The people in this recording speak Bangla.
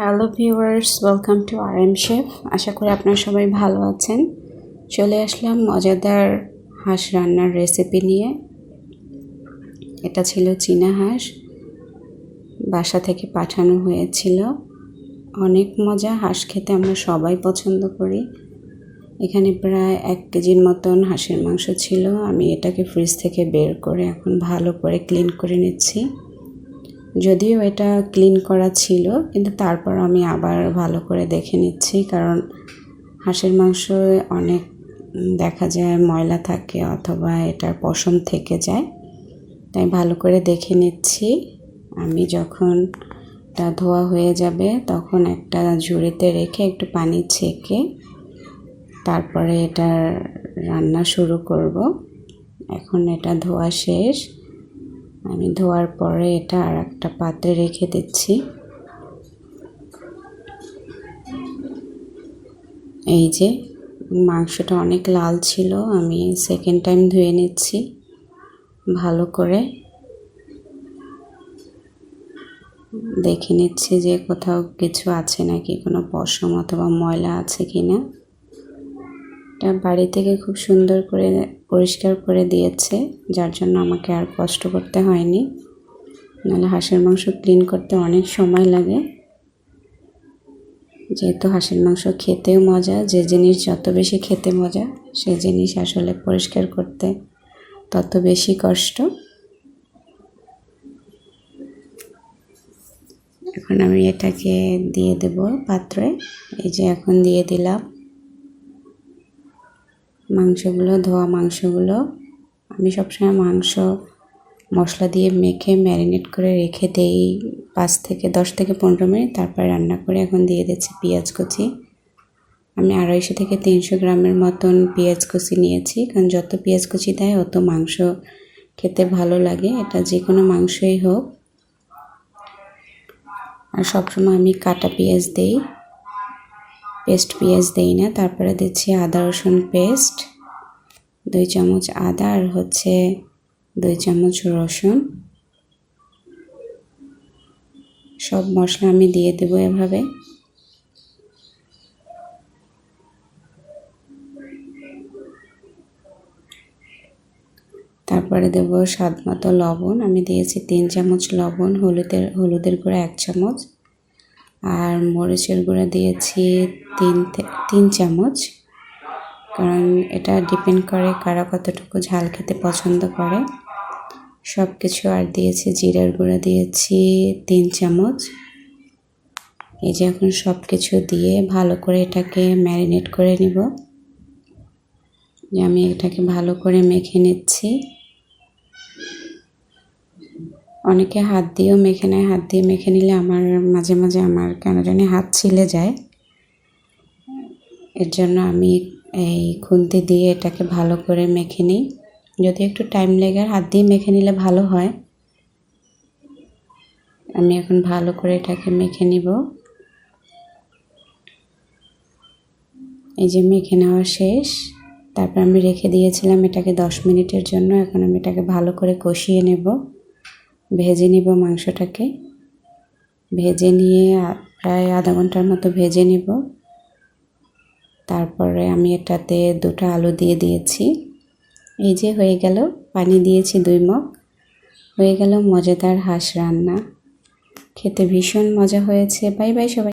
Hello viewers welcome to R M chef আশা করি আপনারা সবাই ভালো আছেন। চলে আসলাম মজাদার হাঁস রান্নার রেসিপি নিয়ে। এটা ছিল চীনা হাঁস। বাসা থেকে পাঠানো হয়েছিল। অনেক মজা, হাঁস খেতে আমরা সবাই পছন্দ করি। এখানে প্রায় এক কেজির মতন হাঁসের মাংস ছিল। আমি এটাকে ফ্রিজ থেকে বের করে এখন ভালো করে ক্লিন করে নিচ্ছি। যদিও এটা ক্লিন করা ছিল, কিন্তু তারপর আমি আবার ভালো করে দেখে নিচ্ছি, কারণ হাঁসের মাংস অনেক দেখা যায় ময়লা থাকে অথবা এটার পশম থেকে যায়। তাই ভালো করে দেখে নিচ্ছি। আমি যখন এটা ধোয়া হয়ে যাবে, তখন একটা ঝুড়িতে রেখে একটু পানি ছেঁকে তারপরে এটা রান্না শুরু করব। এখন এটা ধোয়া শেষ। আমি ধোয়ার পরে এটা আর একটা পাত্রে রেখে দিচ্ছি। এই যে মাংসটা অনেক লাল ছিল, আমি সেকেন্ড টাইম ধুয়ে নিচ্ছি ভালো করে। দেখে নিচ্ছি যে কোথাও কিছু আছে নাকি, কোনো পশম অথবা ময়লা আছে কি না এটা বাড়ি থেকে খুব সুন্দর করে পরিষ্কার করে দিয়েছে, যার জন্য আমাকে আর কষ্ট করতে হয়নি। নাহলে হাঁসের মাংস ক্লিন করতে অনেক সময় লাগে। যেহেতু হাঁসের মাংস খেতেও মজা, যে জিনিস যত বেশি খেতে মজা, সে জিনিস আসলে পরিষ্কার করতে তত বেশি কষ্ট। এখন আমি এটাকে দিয়ে দেব পাত্রে। এই যে এখন দিয়ে দিলাম। মাংসগুলো, ধোয়া মাংসগুলো। আমি সবসময় মাংস, মশলা দিয়ে মেখে ম্যারিনেট করে রেখে দেই পাঁচ থেকে দশ থেকে পনেরো মিনিট। তারপর রান্না করে এখন দিয়ে দিচ্ছি পেঁয়াজ কুচি। আমি আড়াইশো থেকে তিনশো গ্রামের মতন পেঁয়াজ কুচি নিয়েছি, কারণ যত পেঁয়াজ কুচি দেয় অত মাংস খেতে ভালো লাগে। এটা যে কোনো মাংসই হোক। আর সবসময় আমি কাটা পেঁয়াজ দিই। পেস্ট পেঁয়াজ দিই না, তারপরে দিচ্ছি আদা, রসুন পেস্ট, দুই চামচ আদা আর হচ্ছে দুই চামচ রসুন। সব মশলা আমি দিয়ে দেবো এভাবে। তারপরে দেবো স্বাদ মতো লবণ, আমি দিয়েছি তিন চামচ লবণ, হলুদের হলুদের গুঁড়া এক চামচ। আর মরিচের গুঁড়া দিয়েছি তিন তিন চামচ। কারণ এটা ডিপেন্ড করে কারা কতটুকু ঝাল খেতে পছন্দ করে। সব কিছু আর দিয়েছি, জিরার গুঁড়া দিয়েছি তিন চামচ। এই যে এখন সব কিছু দিয়ে ভালো করে এটাকে ম্যারিনেট করে নিব। আমি এটাকে ভালো করে মেখে নিচ্ছি। অনেকে হাত দিয়েও মেখে নেয়, হাত দিয়ে মেখে নিলে আমার মাঝে মাঝে আমার কেন জানি হাত ছিলে যায়। এর জন্য আমি এই খুন্তি দিয়ে এটাকে ভালো করে মেখে নিই। যদি একটু টাইম লেগে হাত দিয়ে মেখে নিলে ভালো হয়। আমি এখন ভালো করে এটাকে মেখে নিব। এই যে মেখে নেওয়া শেষ। তারপর আমি রেখে দিয়েছিলাম এটাকে দশ মিনিটের জন্য। এখন আমি এটাকে ভালো করে কষিয়ে নেব। ভেজে নিব মাংসটাকে। ভেজে নিয়ে প্রায় আধা ঘণ্টার মতো ভেজে নিব। তারপরে আমি এটাতে দুটো আলু দিয়ে দিয়েছি। এই যে হয়ে গেল, পানি দিয়েছি দুই মগ। হয়ে গেল মজাদার হাঁস রান্না। খেতে ভীষণ মজা হয়েছে। বাই বাই সবাই।